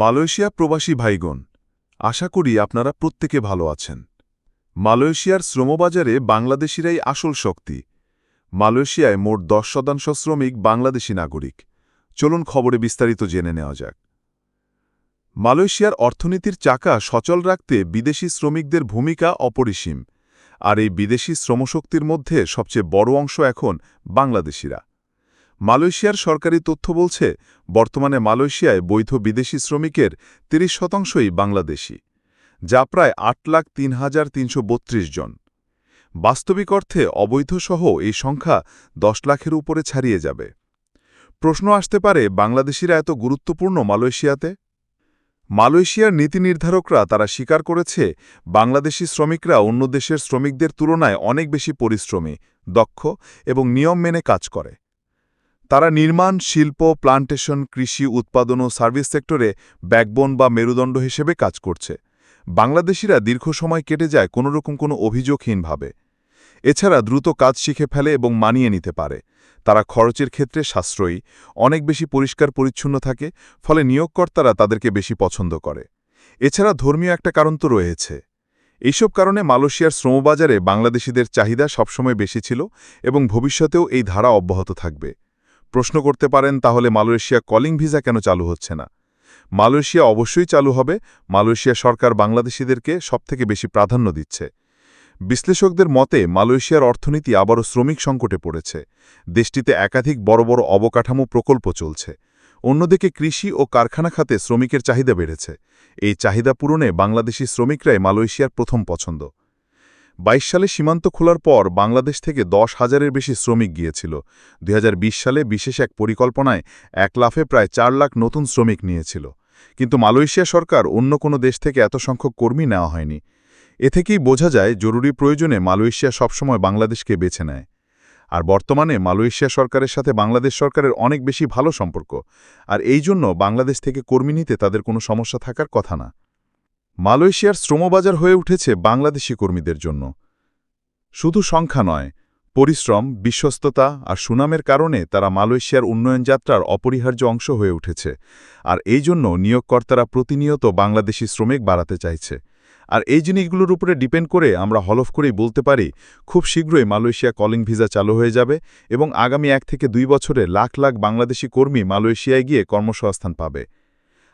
Malaysia প্রবাসী ভাইগণ, আশা করি আপনারা প্রত্যেকে ভালো আছেন। মালয়েশিয়ার শ্রমবাজারে বাংলাদেশিরাই আসল শক্তি। মালয়েশিয়ায় মোট দশ শতাংশ শ্রমিক বাংলাদেশি নাগরিক। চলুন খবরে বিস্তারিত জেনে নেওয়া যাক। মালয়েশিয়ার অর্থনীতির চাকা সচল রাখতে বিদেশি শ্রমিকদের ভূমিকা অপরিসীম। আর এই বিদেশি শ্রমশক্তির মধ্যে সবচেয়ে বড় অংশ এখন বাংলাদেশিরা। মালয়েশিয়ার সরকারি তথ্য বলছে, বর্তমানে মালয়েশিয়ায় বৈধ বিদেশি শ্রমিকের ৩০ শতাংশই বাংলাদেশি, যা প্রায় আট লাখ তিন হাজার তিনশো বত্রিশ জন। বাস্তবিক অর্থে অবৈধসহ এই সংখ্যা দশ লাখের উপরে ছাড়িয়ে যাবে। প্রশ্ন আসতে পারে, বাংলাদেশিরা এত গুরুত্বপূর্ণ মালয়েশিয়াতে? মালয়েশিয়ার নীতি নির্ধারকরা তারা স্বীকার করেছে, বাংলাদেশি শ্রমিকরা অন্য দেশের শ্রমিকদের তুলনায় অনেক বেশি পরিশ্রমী, দক্ষ এবং নিয়ম মেনে কাজ করে। তারা নির্মাণ, শিল্প, প্লান্টেশন, কৃষি, উৎপাদন ও সার্ভিস সেক্টরে ব্যাকবোন বা মেরুদণ্ড হিসেবে কাজ করছে। বাংলাদেশিরা দীর্ঘ সময় কেটে যায় কোনোরকম কোনো অভিযোগহীনভাবে। এছাড়া দ্রুত কাজ শিখে ফেলে এবং মানিয়ে নিতে পারে। তারা খরচের ক্ষেত্রে সাশ্রয়ী, অনেক বেশি পরিষ্কার পরিচ্ছন্ন থাকে, ফলে নিয়োগকর্তারা তাদেরকে বেশি পছন্দ করে। এছাড়া ধর্মীয় একটা কারণ তো রয়েছে। এইসব কারণে মালয়েশিয়ার শ্রমবাজারে বাংলাদেশিদের চাহিদা সবসময় বেশি ছিল এবং ভবিষ্যতেও এই ধারা অব্যাহত থাকবে। প্রশ্ন করতে পারেন, তাহলে মালয়েশিয়া কলিং ভিসা কেন চালু হচ্ছে না? মালয়েশিয়া অবশ্যই চালু হবে। মালয়েশিয়া সরকার বাংলাদেশিদেরকে সবথেকে বেশি প্রাধান্য দিচ্ছে। বিশ্লেষকদের মতে, মালয়েশিয়ার অর্থনীতি আবারও শ্রমিক সংকটে পড়েছে। দেশটিতে একাধিক বড় বড় অবকাঠামো প্রকল্প চলছে। অন্যদিকে কৃষি ও কারখানা খাতে শ্রমিকের চাহিদা বেড়েছে। এই চাহিদা পূরণে বাংলাদেশি শ্রমিকরাই মালয়েশিয়ার প্রথম পছন্দ। বাইশ সালে সীমান্ত খোলার পর বাংলাদেশ থেকে দশ হাজারের বেশি শ্রমিক গিয়েছিল। দুই হাজার বিশ সালে বিশেষ এক পরিকল্পনায় এক লাফে প্রায় চার লাখ নতুন শ্রমিক নিয়েছিল। কিন্তু মালয়েশিয়া সরকার অন্য কোনো দেশ থেকে এত সংখ্যক কর্মী নেওয়া হয়নি। এ থেকেই বোঝা যায় জরুরি প্রয়োজনে মালয়েশিয়া সবসময় বাংলাদেশকে বেছে নেয়। আর বর্তমানে মালয়েশিয়া সরকারের সাথে বাংলাদেশ সরকারের অনেক বেশি ভালো সম্পর্ক। আর এই জন্য বাংলাদেশ থেকে কর্মী নিতে তাদের কোনো সমস্যা থাকার কথা না। মালয়েশিয়ার শ্রমবাজার হয়ে উঠেছে বাংলাদেশি কর্মীদের জন্য। শুধু সংখ্যা নয়, পরিশ্রম, বিশ্বস্ততা আর সুনামের কারণে তারা মালয়েশিয়ার উন্নয়ন যাত্রার অপরিহার্য অংশ হয়ে উঠেছে আর এই জন্য নিয়োগকর্তারা প্রতিনিয়ত বাংলাদেশি শ্রমিক বাড়াতে চাইছে। আর এই জিনিসগুলোর উপরে ডিপেন্ড করে আমরা হলফ করেই বলতে পারি, খুব শীঘ্রই মালয়েশিয়া কলিং ভিসা চালু হয়ে যাবে এবং আগামী এক থেকে দুই বছরে লাখ লাখ বাংলাদেশি কর্মী মালয়েশিয়ায় গিয়ে কর্মসংস্থান পাবে।